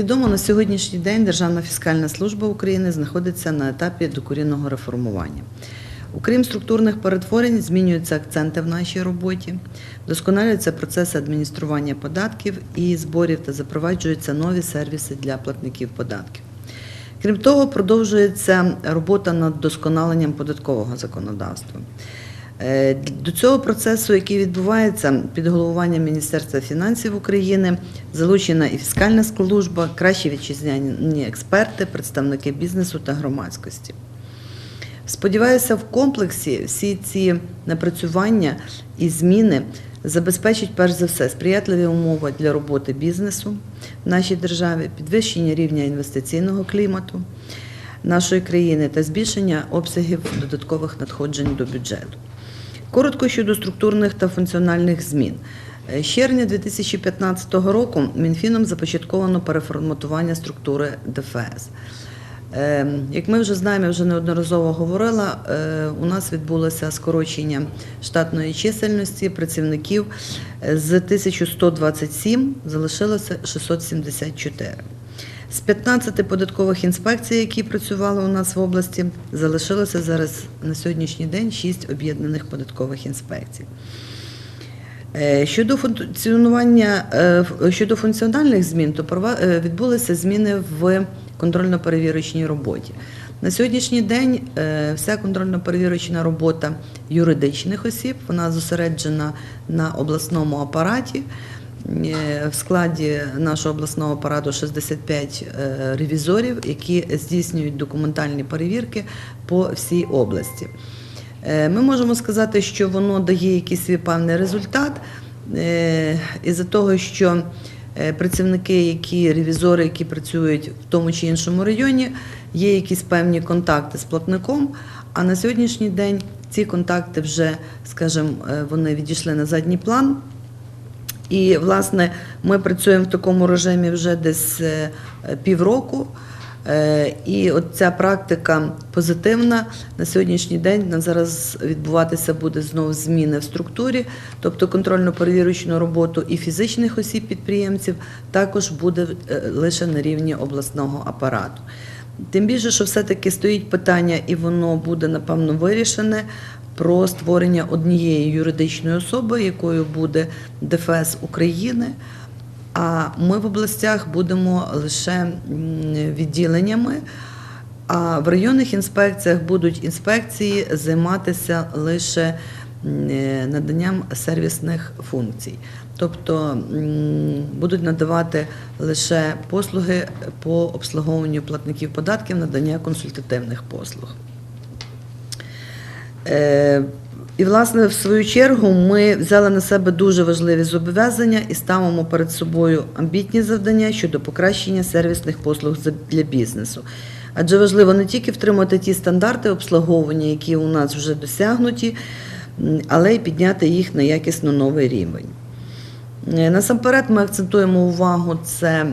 Відомо, на сьогоднішній день Державна фіскальна служба України знаходиться на етапі докорінного реформування. Окрім структурних перетворень, змінюються акценти в нашій роботі, вдосконалюються процеси адміністрування податків і зборів та запроваджуються нові сервіси для платників податків. Крім того, продовжується робота над вдосконаленням податкового законодавства. Е, До цього процесу, який відбувається під головуванням Міністерства фінансів України, залучена і фіскальна служба, кращі вітчизняні експерти, представники бізнесу та громадськості. Сподіваюся, в комплексі всі ці напрацювання і зміни забезпечать перш за все сприятливі умови для роботи бізнесу в нашій державі, підвищення рівня інвестиційного клімату нашої країни та збільшення обсягів додаткових надходжень до бюджету. Коротко щодо структурних та функціональних змін. Е, З червня 2015 року Мінфіном започатковано переформатування структури ДФС. Е, Як ми вже знаємо, я вже неодноразово говорила, е, у нас відбулося скорочення штатної чисельності працівників Е, з 1127 залишилося 674. З 15 податкових інспекцій, які працювали у нас в області, залишилося зараз на сьогоднішній день 6 об'єднаних податкових інспекцій. Е, Щодо функціонування е, щодо функціональних змін, то е, відбулися зміни в контрольно-перевірочній роботі. На сьогоднішній день вся контрольно-перевірочна робота юридичних осіб вона зосереджена на обласному апараті. Е, В складі нашого обласного апарату 65 е, ревізорів, які здійснюють документальні перевірки по всій області. Е, Ми можемо сказати, що воно дає якийсь свій певний результат із-за того, що працівники, які ревізори, які працюють в тому чи іншому районі, є якісь певні контакти з платником. А на сьогоднішній день ці контакти вже, скажімо, вони відійшли на задній план. І, власне, ми працюємо в такому режимі вже десь е, півроку. Е, І от ця практика позитивна на сьогоднішній день на зараз відбуватися буде знову зміни в структурі, тобто контрольно-перевірочну роботу і фізичних осіб підприємців також буде е, лише на рівні обласного апарату. Тим більше, що все-таки стоїть питання, і воно буде напевно вирішене про створення однієї юридичної особи, якою буде ДФС України. А ми в областях будемо лише відділеннями. А в районних інспекціях будуть інспекції займатися лише наданням сервісних функцій. Тобто будуть надавати лише послуги по обслуговуванню платників податків, надання консультативних послуг. Е, І, власне, в свою чергу ми взяли на себе дуже важливі зобов'язання і ставимо перед собою амбітні завдання щодо покращення сервісних послуг для бізнесу. Адже важливо не тільки втримати ті стандарти обслуговування, які у нас вже досягнуті, але й підняти їх на якісно новий рівень. Е, Насамперед ми акцентуємо увагу це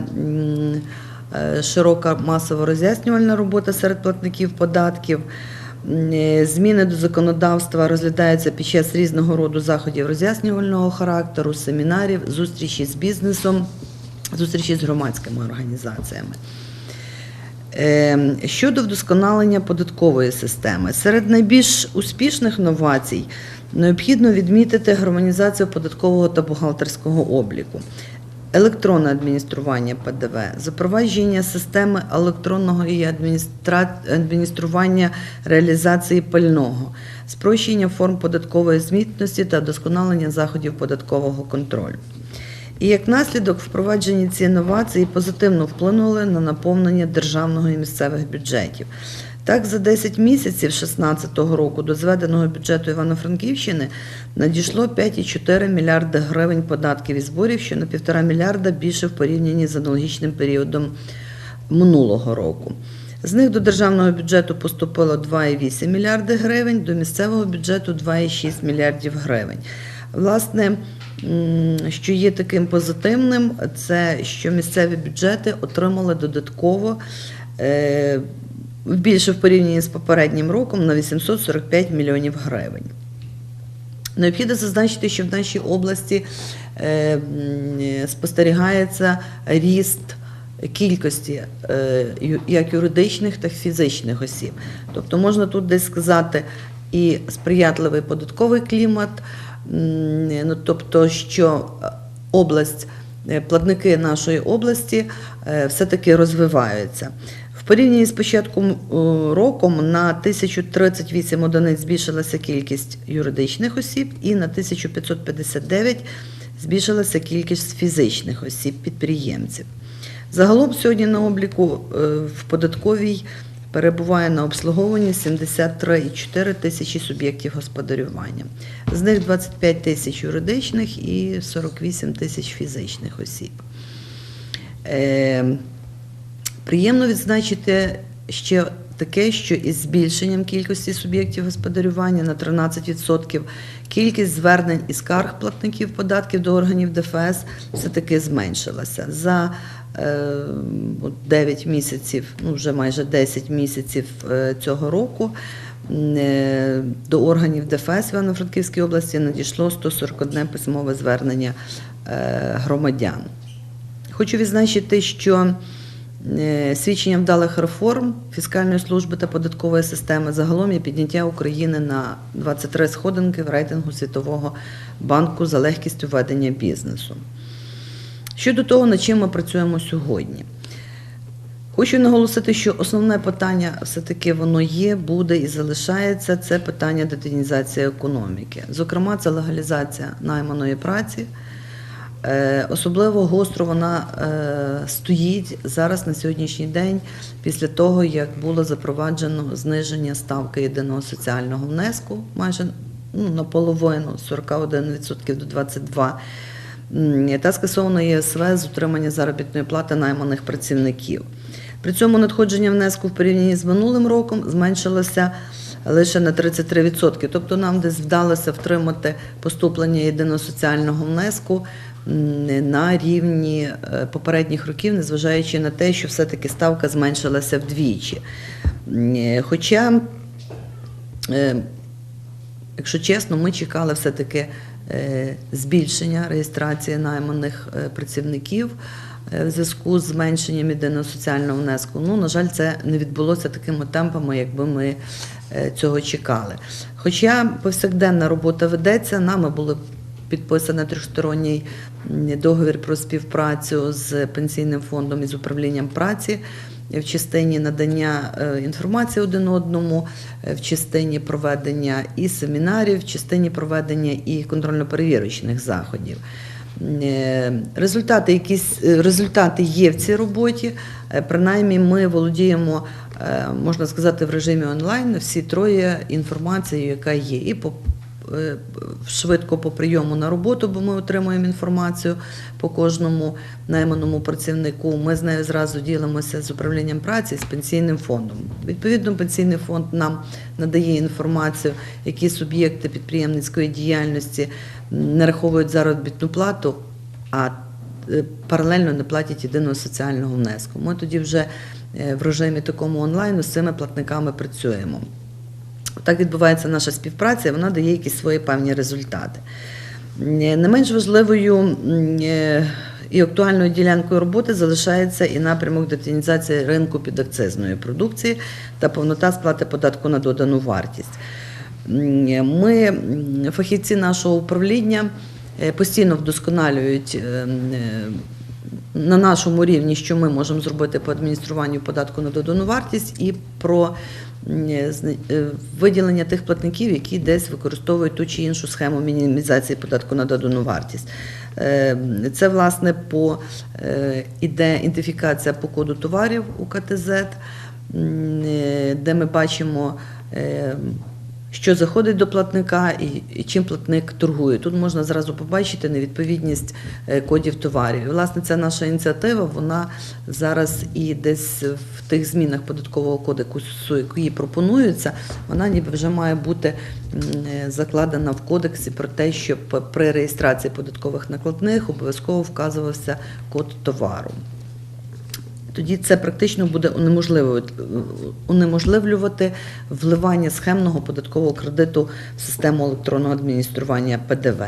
е, широка масово роз'яснювальна робота серед платників податків. Е, Зміни до законодавства розглядаються під час різного роду заходів роз'яснювального характеру, семінарів, зустрічі з бізнесом, зустрічі з громадськими організаціями. Е, Щодо вдосконалення податкової системи, серед найбільш успішних новацій необхідно відмітити гармонізацію податкового та бухгалтерського обліку, електронне адміністрування ПДВ, запровадження системи електронного і адміністра- адміністрування реалізації пального, спрощення форм податкової звітності та вдосконалення заходів податкового контролю. І як наслідок впроваджені ці інновації позитивно вплинули на наповнення державного і місцевих бюджетів. Так, за 10 місяців 2016 року до зведеного бюджету Івано-Франківщини надійшло 5,4 мільярди гривень податків і зборів, що на 1,5 мільярда більше в порівнянні з аналогічним періодом минулого року. З них до державного бюджету поступило 2,8 мільярди гривень, до місцевого бюджету 2,6 мільярдів гривень. Власне, що є таким позитивним, це що місцеві бюджети отримали додатково е, більше в порівнянні з попереднім роком на 845 мільйонів гривень. Необхідно зазначити, що в нашій області е, спостерігається ріст кількості е, як юридичних, так і фізичних осіб. Тобто можна тут десь сказати і сприятливий податковий клімат, ну, тобто, що е, область, е, платники нашої області е, все-таки розвиваються. В порівнянні з початком роком на 1038 одиниць збільшилася кількість юридичних осіб і на 1559 збільшилася кількість фізичних осіб підприємців. Загалом сьогодні на обліку в податковій перебуває на обслуговуванні 73,4 тисячі суб'єктів господарювання. З них 25 тисяч юридичних і 48 тисяч фізичних осіб. Е, Приємно відзначити ще таке, що із збільшенням кількості суб'єктів господарювання на 13% кількість звернень і скарг платників податків до органів ДФС все-таки зменшилася. За е, 9 місяців, ну вже майже 10 місяців е, цього року е, до органів ДФС Івано-Франківській області надійшло 141 письмове звернення е, громадян. Хочу відзначити, що е, свідченням вдалих реформ фіскальної служби та податкової системи загалом є підняття України на 23 сходинки в рейтингу Світового банку за легкістю ведення бізнесу. Щодо того, над чим ми працюємо сьогодні. Хочу наголосити, що основне питання все-таки воно є, буде і залишається це питання детінізації економіки. Зокрема, це легалізація найманої праці. Е, Особливо гостро вона е, стоїть зараз на сьогоднішній день після того, як було запроваджено зниження ставки єдиного соціального внеску майже ну, наполовину з 41% до 22%. Та скасовано ЄСВ з утримання заробітної плати найманих працівників. При цьому надходження внеску в порівнянні з минулим роком зменшилося лише на 33%. Тобто нам десь вдалося втримати поступлення єдиного соціального внеску на рівні е, попередніх років, незважаючи на те, що все-таки ставка зменшилася вдвічі. Е, Хоча е, Якщо чесно, ми чекали все-таки збільшення реєстрації найманих працівників в зв'язку з зменшенням єдиного соціального внеску. Ну, на жаль, це не відбулося такими темпами, якби ми цього чекали. Хоча повсякденна робота ведеться, нами були підписаний трьохсторонній договір про співпрацю з пенсійним фондом і з управлінням праці в частині надання е, інформації один одному, е, в частині проведення і семінарів, в частині проведення і контрольно-перевірочних заходів. Е, Результати, якісь результати є в цій роботі. Принаймні, ми володіємо, можна сказати, в режимі онлайн всі троє інформацією, яка є, і по швидко по прийому на роботу, бо ми отримуємо інформацію по кожному найманому працівнику. Ми з нею зразу ділимося з управлінням праці, з пенсійним фондом. Відповідно, пенсійний фонд нам надає інформацію, які суб'єкти підприємницької діяльності нараховують заробітну плату, а е, паралельно не платять єдиного соціального внеску. Ми тоді вже е, в режимі такому онлайну з цими платниками працюємо. Так відбувається наша співпраця, і вона дає якісь свої певні результати. Е, Не менш важливою е, і актуальною ділянкою роботи залишається і напрямок детінізації ринку підакцизної продукції та повнота сплати податку на додану вартість. Ми, фахівці нашого управління, е, постійно вдосконалюють е, м, е, на нашому рівні, що ми можемо зробити по адмініструванню податку на додану вартість і про зни- е, виділення тих платників, які десь використовують ту чи іншу схему мінімізації податку на додану вартість. Е, Це, власне, по е, іде ідентифікація по коду товарів у КТЗ, е, де ми бачимо. Що заходить до платника і, чим платник торгує. Тут можна зразу побачити невідповідність е, кодів товарів. Власне, ця наша ініціатива, вона зараз і десь в тих змінах податкового кодексу, які пропонуються, вона ніби вже має бути е, закладена в кодексі про те, щоб при реєстрації податкових накладних обов'язково вказувався код товару. Тоді це практично буде унеможливлювати вливання схемного податкового кредиту в систему електронного адміністрування ПДВ.